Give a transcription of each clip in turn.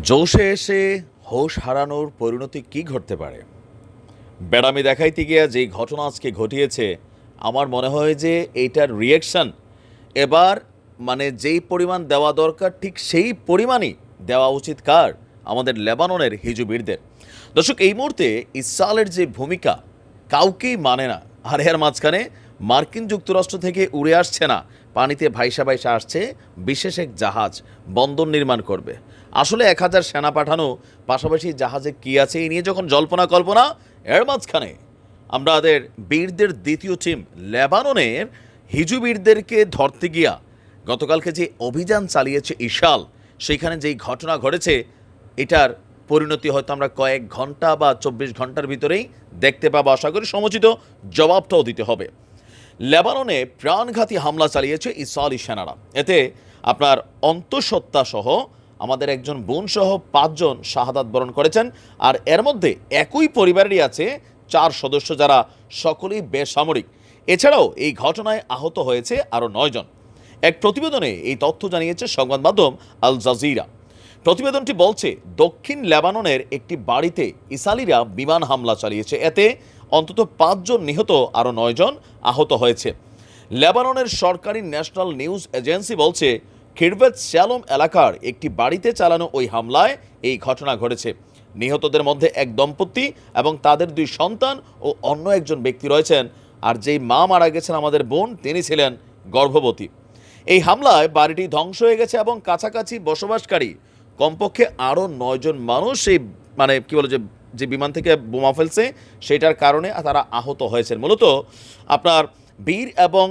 জোশে এসে হোশ হারানোর পরিণতি কি ঘটতে পারে? বেড়ামি দেখাইতে গিয়া যেই ঘটনা আজকে ঘটিয়েছে, আমার মনে হয় যে এইটার রিয়েকশন এবার মানে যেই পরিমাণ দেওয়া দরকার, ঠিক সেই পরিমাণই দেওয়া উচিত কার? আমাদের লেবাননের হিজুবিরদের। দর্শক, এই মুহূর্তে ইসরায়েলের যে ভূমিকা, কাউকেই মানে না। আর এর মাঝখানে মার্কিন যুক্তরাষ্ট্র থেকে উড়ে আসছে না। পানিতে ভাইসা ভাইসা আসছে বিশেষ এক জাহাজ বন্দর নির্মাণ করবে। আসলে এক হাজার সেনা পাঠানো, পাশাপাশি জাহাজে কি আছে এই নিয়ে যখন জল্পনা কল্পনা, এর মাঝখানে আমাদের বীরদের দ্বিতীয় টিম লেবাননের হিজু বীরদেরকে ধরতে গিয়া গতকালকে যে অভিযান চালিয়েছে ইশাল সেখানে যেই ঘটনা ঘটেছে, এটার পরিণতি হয়তো আমরা কয়েক ঘণ্টা বা চব্বিশ ঘণ্টার ভিতরেই দেখতে পাবো। আশা করি সমুচিত জবাবটাও দিতে হবে। লেবাননে প্রাণঘাতী হামলা চালিয়েছে ইসরায়েলি সেনারা। এতে আপনার অন্তঃসত্ত্বা সহ আমাদের একজন বোন সহ পাঁচজন শাহাদাত বরণ করেছেন। আর এর মধ্যে একই পরিবারেরই আছে চার সদস্য যারা সকলেই বেসামরিক। এছাড়াও এই ঘটনায় আহত হয়েছে আরও নয়জন। এক প্রতিবেদনে এই তথ্য জানিয়েছে সংবাদ মাধ্যম আল জাজিরা। প্রতিবেদনটি বলছে, দক্ষিণ লেবাননের একটি বাড়িতে ইসালিরা বিমান হামলা চালিয়েছে। এতে অন্তত পাঁচজন নিহত, আরও নয়জন আহত হয়েছে। লেবাননের সরকারি ন্যাশনাল নিউজ এজেন্সি বলছে খিরবেত শ্যালম এলাকার একটি বাড়িতে চালানো ওই হামলায় এই ঘটনা ঘটেছে। নিহতদের মধ্যে এক দম্পতি এবং তাদের দুই সন্তান ও অন্য একজন ব্যক্তি রয়েছেন। আর যেই মা মারা গেছেন আমাদের বোন, তিনি ছিলেন গর্ভবতী। এই হামলায় বাড়িটি ধ্বংস হয়ে গেছে এবং কাছাকাছি বসবাসকারী কমপক্ষে আরও নয়জন মানুষ এই মানে কি বলে যে যে বিমান থেকে বোমা ফেলছে, সেটার কারণে তারা আহত হয়েছেন। মূলত আপনার বীর এবং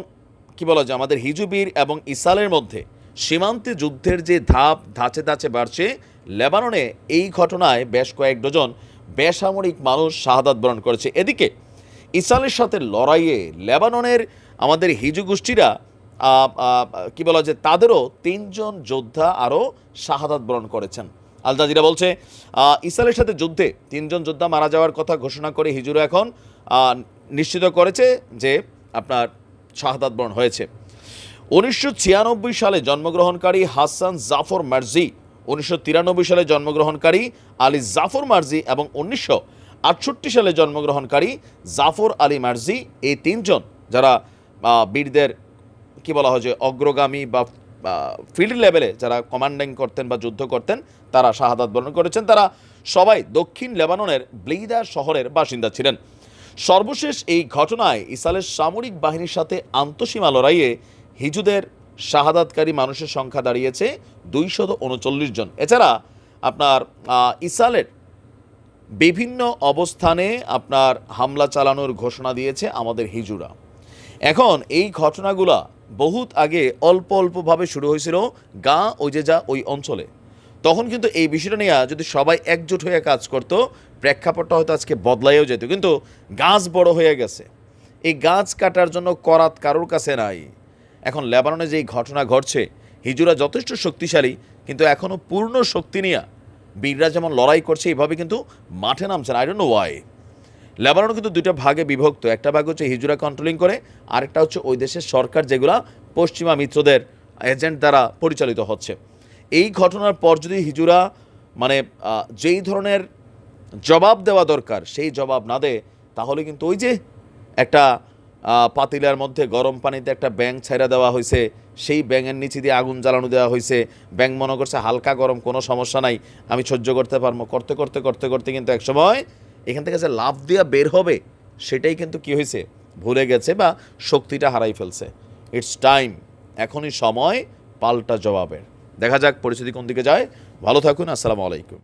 কি বলা যায় আমাদের হিজু বীর এবং ইসালের মধ্যে সীমান্তে যুদ্ধের যে ধাপ ধাঁচে ধাঁচে বাড়ছে, লেবাননে এই ঘটনায় বেশ কয়েক ডজন বেসামরিক মানুষ শাহাদাত বরণ করেছে। এদিকে ইসরায়েলের সাথে লড়াইয়ে লেবাননের আমাদের হিজু গোষ্ঠীরা কি বলা যে তাদেরও তিনজন যোদ্ধা আরও শাহাদাত বরণ করেছেন। আল জাজিরা বলছে ইসরায়েলের সাথে যুদ্ধে তিনজন যোদ্ধা মারা যাওয়ার কথা ঘোষণা করে হিজুরা এখন নিশ্চিত করেছে যে আপনার শাহাদাত বরণ হয়েছে। উনিশশো ছিয়ানব্বই সালে জন্মগ্রহণকারী হাসান জাফর মার্জি, উনিশশো তিরানব্বই সালে জন্মগ্রহণকারী আলী জাফর মার্জি এবং উনিশশো আটষট্টি সালে জন্মগ্রহণকারী জাফর আলী মার্জি এই তিনজন যারা বীরদের কি বলা হয় যে অগ্রগামী বা ফিল্ড লেভেলে যারা কমান্ডিং করতেন বা যুদ্ধ করতেন, তারা শাহাদাত বরণ করেছেন। তারা সবাই দক্ষিণ লেবাননের ব্লিদা শহরের বাসিন্দা ছিলেন। সর্বশেষ এই ঘটনায় ইসরায়েলের সামরিক বাহিনীর সাথে আন্তঃসীমা লড়াইয়ে হিজুদের শাহাদাতকারী মানুষের সংখ্যা দাঁড়িয়েছে দুইশত উনচল্লিশ জন। এছাড়া আপনার ইসালের বিভিন্ন অবস্থানে আপনার হামলা চালানোর ঘোষণা দিয়েছে আমাদের হিজুরা। এখন এই ঘটনাগুলা বহুত আগে অল্প অল্পভাবে শুরু হয়েছিল গা ওই যে যা ওই অঞ্চলে। তখন কিন্তু এই বিষয়টা নিয়ে যদি সবাই একজোট হয়ে কাজ করতো, প্রেক্ষাপটটা হয়তো আজকে বদলাইও যেত। কিন্তু গাছ বড় হয়ে গেছে। এই গাছ কাটার জন্য করাত কারোর কাছে নাই। এখন লেবাননে যেই ঘটনা ঘটছে, হিজুরা যথেষ্ট শক্তিশালী, কিন্তু এখনও পূর্ণ শক্তি নিয়ে বীররা যেমন লড়াই করছে এইভাবে কিন্তু মাঠে নামছেন। I don't know why Lebanon কিন্তু দুইটা ভাগে বিভক্ত। একটা ভাগ হচ্ছে হিজুরা কন্ট্রোলিং করে, আরেকটা হচ্ছে ওই দেশের সরকার যেগুলা পশ্চিমা মিত্রদের এজেন্ট দ্বারা পরিচালিত হচ্ছে। এই ঘটনার পর যদি হিজুরা মানে যেই ধরনের জবাব দেওয়া দরকার, সেই জবাব না দেয়, তাহলে কিন্তু ওই যে একটা পাতিলার মধ্যে গরম পানিতে একটা ব্যাং ছাইরা দেওয়া হয়েছে সেই ব্যাঙের নিচে দিয়ে আগুন জ্বালানো দেওয়া হয়েছে ব্যাং মনে করছে হালকা গরম, কোনো সমস্যা নাই। আমি সহ্য করতে পারব। করতে করতে করতে করতে কিন্তু একসময় এখান থেকে যে লাভ দিয়ে বের হবে, সেটাই কিন্তু কি হয়েছে ভুলে গেছে বা শক্তিটা হারাই ফেলছে। ইটস টাইম এখনই সময় পাল্টা জবাবের। দেখা যাক, পরিস্থিতি কোন দিকে যায়। ভালো থাকুন, আসসালামু আলাইকুম।